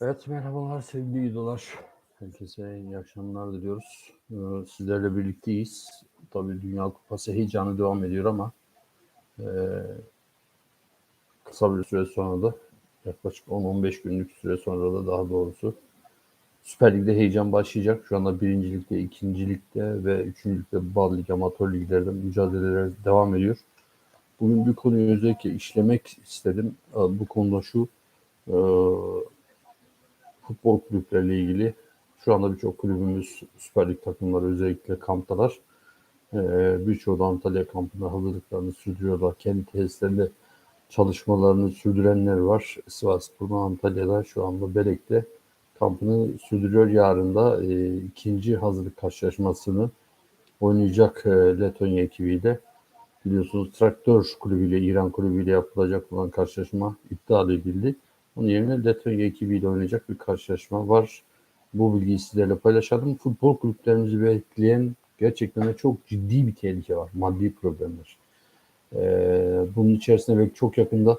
Evet merhabalar sevgili idolar. Herkese iyi akşamlar diliyoruz. Ee, Sizlerle birlikteyiz. Tabii Dünya Kupası heyecanı devam ediyor ama e, kısa bir süre sonra da yaklaşık 10-15 günlük süre sonra da daha doğrusu Süper Lig'de heyecan başlayacak. Şu anda birincilikte, ikincilikte ve üçüncülükte Bal Lig, Amatör Liglerde mücadeleler devam ediyor. Bugün bir konuyu özellikle işlemek istedim. Ee, Bu konuda şu, e, futbol kulüpleriyle ilgili şu anda birçok kulübümüz Süper Lig takımları özellikle kamptalar. Ee, birçoğu da Antalya kampında hazırlıklarını sürdürüyorlar. Kendi tesislerinde çalışmalarını sürdürenler var. Sivasspor'da Antalya'da şu anda Belek'te kampını sürdürüyor. Yarın da e, ikinci hazırlık karşılaşmasını oynayacak e, Letonya ekibiyle. Biliyorsunuz Traktör kulübüyle, İran kulübüyle yapılacak olan karşılaşma iptal edildi. Onun yerine Letonya ekibiyle oynayacak bir karşılaşma var. Bu bilgiyi sizlerle paylaşalım. Futbol kulüplerimizi bekleyen gerçekten de çok ciddi bir tehlike var. Maddi problemler. Ee, bunun içerisinde belki çok yakında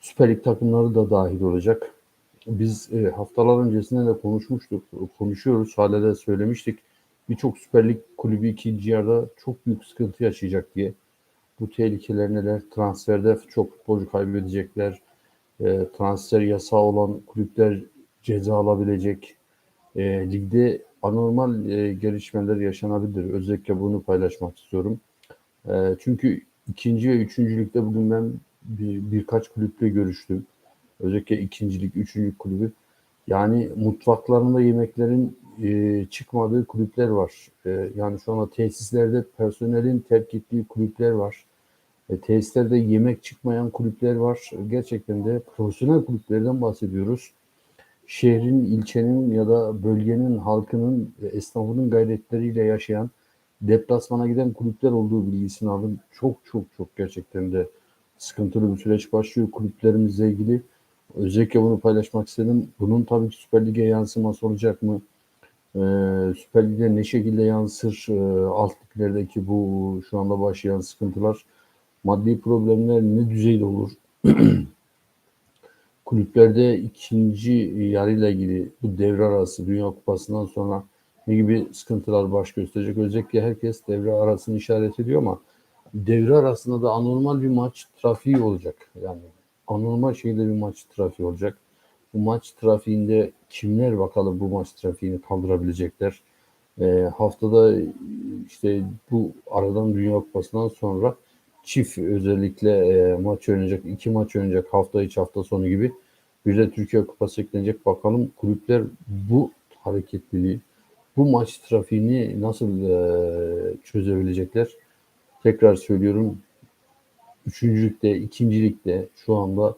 Süper Lig takımları da dahil olacak. Biz e, haftalar öncesinde de konuşmuştuk, konuşuyoruz, hala da söylemiştik. Birçok Süper Lig kulübü ikinci yarıda çok büyük sıkıntı yaşayacak diye. Bu tehlikeler neler? Transferde çok futbolcu kaybedecekler. E, transfer yasağı olan kulüpler ceza alabilecek. E, ligde anormal e, gelişmeler yaşanabilir. Özellikle bunu paylaşmak istiyorum. E, çünkü ikinci ve üçüncülükte bugün ben bir, birkaç kulüple görüştüm. Özellikle ikincilik, üçüncülük kulübü. Yani mutfaklarında yemeklerin e, çıkmadığı kulüpler var. E, yani şu anda tesislerde personelin terk ettiği kulüpler var. E, tesislerde yemek çıkmayan kulüpler var. Gerçekten de profesyonel kulüplerden bahsediyoruz. Şehrin, ilçenin ya da bölgenin halkının, e, esnafının gayretleriyle yaşayan, deplasmana giden kulüpler olduğu bilgisini aldım. Çok çok çok gerçekten de sıkıntılı bir süreç başlıyor kulüplerimizle ilgili. Özellikle bunu paylaşmak istedim. Bunun tabii ki Süper Lig'e yansıması olacak mı? Ee, Süper Lig'e ne şekilde yansır? Ee, alt liglerdeki bu şu anda başlayan sıkıntılar, maddi problemler ne düzeyde olur? Kulüplerde ikinci yarıyla ilgili bu devre arası Dünya Kupası'ndan sonra ne gibi sıkıntılar baş gösterecek? Özellikle herkes devre arasını işaret ediyor ama devre arasında da anormal bir maç trafiği olacak. Yani anormal şekilde bir maç trafiği olacak. Bu maç trafiğinde kimler bakalım bu maç trafiğini kaldırabilecekler. E, haftada işte bu aradan Dünya Kupası'ndan sonra çift özellikle e, maç oynayacak, iki maç oynayacak hafta içi hafta sonu gibi. Bir de Türkiye Kupası eklenecek. Bakalım kulüpler bu hareketliliği, bu maç trafiğini nasıl e, çözebilecekler? Tekrar söylüyorum. Üçüncülükte, ikincilikte şu anda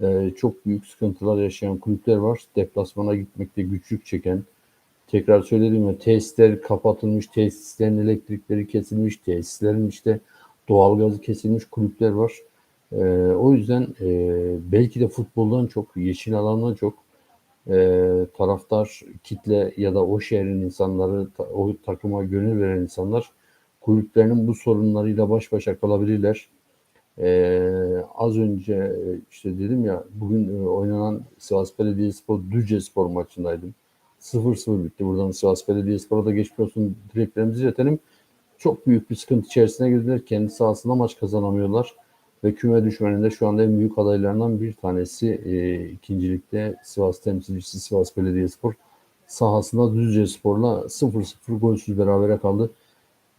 e, çok büyük sıkıntılar yaşayan kulüpler var. Deplasmana gitmekte güçlük çeken, tekrar söyledim ya tesisler kapatılmış, tesislerin elektrikleri kesilmiş, tesislerin işte doğalgazı kesilmiş kulüpler var. E, o yüzden e, belki de futboldan çok, yeşil alandan çok e, taraftar, kitle ya da o şehrin insanları, o takıma gönül veren insanlar kulüplerinin bu sorunlarıyla baş başa kalabilirler. Ee, az önce işte dedim ya bugün e, oynanan Sivas Belediyespor Düzce Spor maçındaydım. 0-0 bitti. Buradan Sivas Belediyespor'a da geçmiş olsun dileklerimizi iletelim. Çok büyük bir sıkıntı içerisine girdiler. Kendi sahasında maç kazanamıyorlar. Ve küme düşmanında şu anda en büyük adaylarından bir tanesi e, ikincilikte Sivas temsilcisi Sivas Belediyespor sahasında Düzce Spor'la 0-0 golsüz berabere kaldı.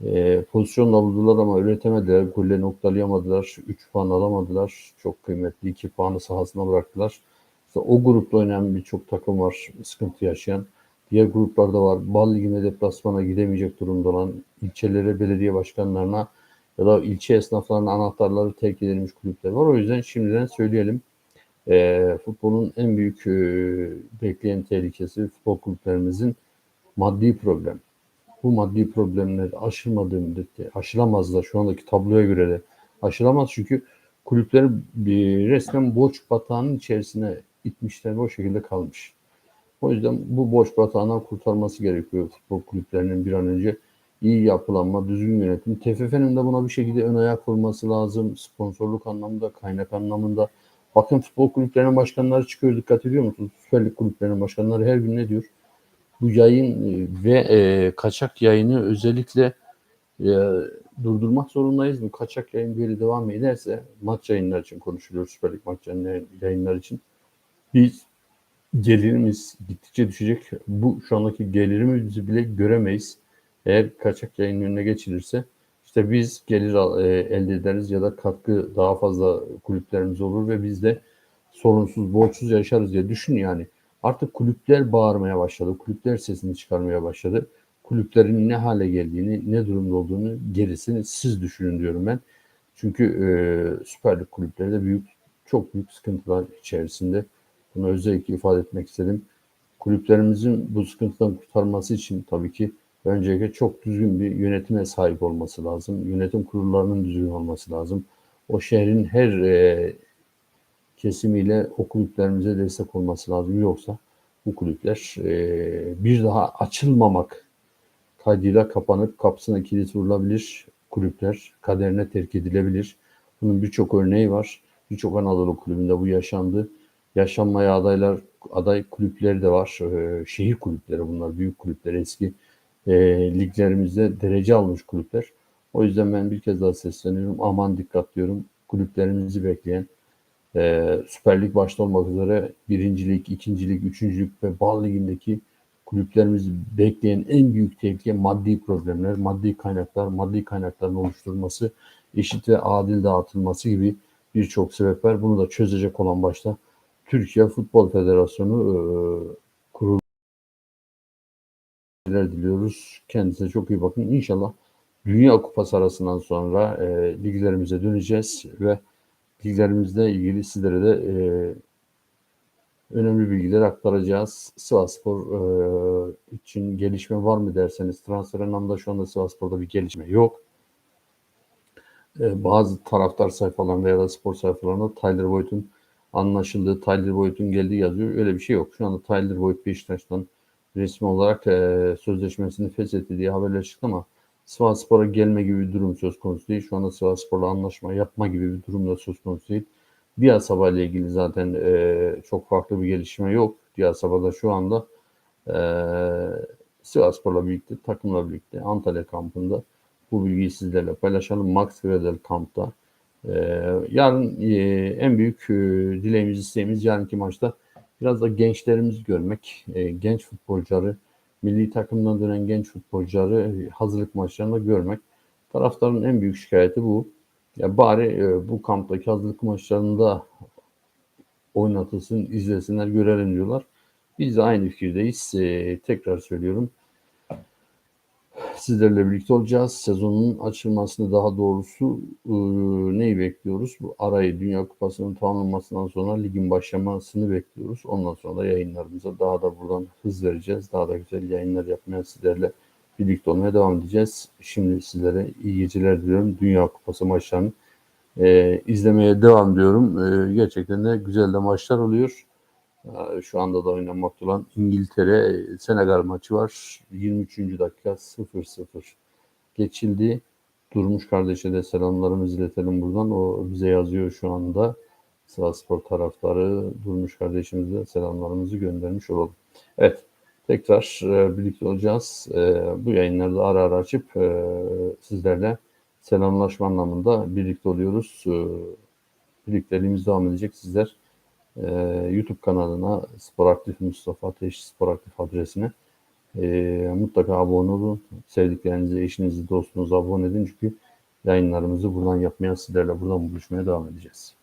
E, pozisyon buldular ama üretemediler. Golle noktalayamadılar. 3 puan alamadılar. Çok kıymetli 2 puanı sahasına bıraktılar. İşte o grupta oynayan birçok takım var. Sıkıntı yaşayan. Diğer gruplarda var. Bal Ligi'ne deplasmana gidemeyecek durumda olan ilçelere, belediye başkanlarına ya da ilçe esnaflarına anahtarları terk edilmiş kulüpler var. O yüzden şimdiden söyleyelim. E, futbolun en büyük e, bekleyen tehlikesi futbol kulüplerimizin maddi problem bu maddi problemler aşılmadığı müddetçe aşılamazlar şu andaki tabloya göre de aşılamaz çünkü kulüpler bir resmen borç batağının içerisine itmişler o şekilde kalmış. O yüzden bu borç batağından kurtarması gerekiyor futbol kulüplerinin bir an önce iyi yapılanma, düzgün yönetim. TFF'nin de buna bir şekilde ön ayak olması lazım. Sponsorluk anlamında, kaynak anlamında Bakın futbol kulüplerinin başkanları çıkıyor dikkat ediyor musunuz? Süper Lig kulüplerinin başkanları her gün ne diyor? Bu yayın e, ve e, kaçak yayını özellikle e, durdurmak zorundayız. Bu kaçak yayın böyle devam ederse maç yayınlar için konuşuluyor. Süper Lig maç yayınlar, yayınlar için. Biz gelirimiz gittikçe düşecek. Bu şu andaki gelirimizi bile göremeyiz. Eğer kaçak yayın önüne geçilirse işte biz gelir e, elde ederiz ya da katkı daha fazla kulüplerimiz olur ve biz de sorunsuz, borçsuz yaşarız diye düşün yani. Artık kulüpler bağırmaya başladı. Kulüpler sesini çıkarmaya başladı. Kulüplerin ne hale geldiğini, ne durumda olduğunu gerisini siz düşünün diyorum ben. Çünkü e, Süper Lig kulüpleri de büyük, çok büyük sıkıntılar içerisinde. Bunu özellikle ifade etmek istedim. Kulüplerimizin bu sıkıntıdan kurtarması için tabii ki öncelikle çok düzgün bir yönetime sahip olması lazım. Yönetim kurullarının düzgün olması lazım. O şehrin her e, kesimiyle o kulüplerimize destek olması lazım. Yoksa bu kulüpler e, bir daha açılmamak kaydıyla kapanıp kapısına kilit vurulabilir. Kulüpler kaderine terk edilebilir. Bunun birçok örneği var. Birçok Anadolu kulübünde bu yaşandı. Yaşanmaya adaylar, aday kulüpleri de var. E, şehir kulüpleri bunlar, büyük kulüpler, eski e, liglerimizde derece almış kulüpler. O yüzden ben bir kez daha sesleniyorum. Aman dikkat diyorum. Kulüplerimizi bekleyen, e, Süper Lig başta olmak üzere birincilik, ikincilik, üçüncülük ve Bal Ligi'ndeki kulüplerimizi bekleyen en büyük tehlike maddi problemler, maddi kaynaklar, maddi kaynakların oluşturulması, eşit ve adil dağıtılması gibi birçok sebep var. Bunu da çözecek olan başta Türkiye Futbol Federasyonu e, kurulu diliyoruz. Kendinize çok iyi bakın. İnşallah Dünya Kupası arasından sonra e, liglerimize döneceğiz ve liglerimizle ilgili sizlere de e, önemli bilgiler aktaracağız. Sivasspor e, için gelişme var mı derseniz transfer anlamda şu anda Sivasspor'da bir gelişme yok. E, bazı taraftar sayfalarında ya da spor sayfalarında Tyler Boyd'un anlaşıldığı, Tyler Boyd'un geldiği yazıyor. Öyle bir şey yok. Şu anda Tyler Boyd Beşiktaş'tan resmi olarak e, sözleşmesini feshetti diye haberler çıktı ama Sivasspor'a gelme gibi bir durum söz konusu değil. Şu anda Sivasspor'la anlaşma yapma gibi bir durum da söz konusu değil. Diyasaba ile ilgili zaten e, çok farklı bir gelişme yok. Diyasaba'da şu anda e, Sivasspor'la birlikte, takımla birlikte Antalya kampında bu bilgiyi sizlerle paylaşalım. Max Gradel kampta. E, yarın e, en büyük e, dileğimiz, isteğimiz yarınki maçta biraz da gençlerimizi görmek. E, genç futbolcuları, milli takımdan dönen genç futbolcuları hazırlık maçlarında görmek. Taraftarın en büyük şikayeti bu. Ya bari bu kamptaki hazırlık maçlarında oynatılsın, izlesinler, görelim diyorlar. Biz de aynı fikirdeyiz. Tekrar söylüyorum. Sizlerle birlikte olacağız. Sezonun açılmasını daha doğrusu e, neyi bekliyoruz? Bu arayı Dünya Kupası'nın tamamlanmasından sonra ligin başlamasını bekliyoruz. Ondan sonra da yayınlarımıza daha da buradan hız vereceğiz. Daha da güzel yayınlar yapmaya sizlerle birlikte olmaya devam edeceğiz. Şimdi sizlere iyi geceler diliyorum. Dünya Kupası maçlarını e, izlemeye devam ediyorum. E, gerçekten de güzel de maçlar oluyor. E, şu anda da oynanmakta olan İngiltere Senegal maçı var. 23. dakika 0-0 geçildi. Durmuş kardeşe de selamlarımızı iletelim buradan. O bize yazıyor şu anda. Sivasspor taraftarı Durmuş kardeşimize selamlarımızı göndermiş olalım. Evet. Tekrar e, birlikte olacağız. E, bu yayınları da ara ara açıp e, sizlerle selamlaşma anlamında birlikte oluyoruz. E, birlikteliğimiz devam edecek. Sizler e, YouTube kanalına Sporaktif Mustafa Ateş Sporaktif adresine e, mutlaka abone olun. Sevdiklerinizi, eşinizi, dostunuzu abone edin. Çünkü yayınlarımızı buradan yapmaya, sizlerle buradan buluşmaya devam edeceğiz.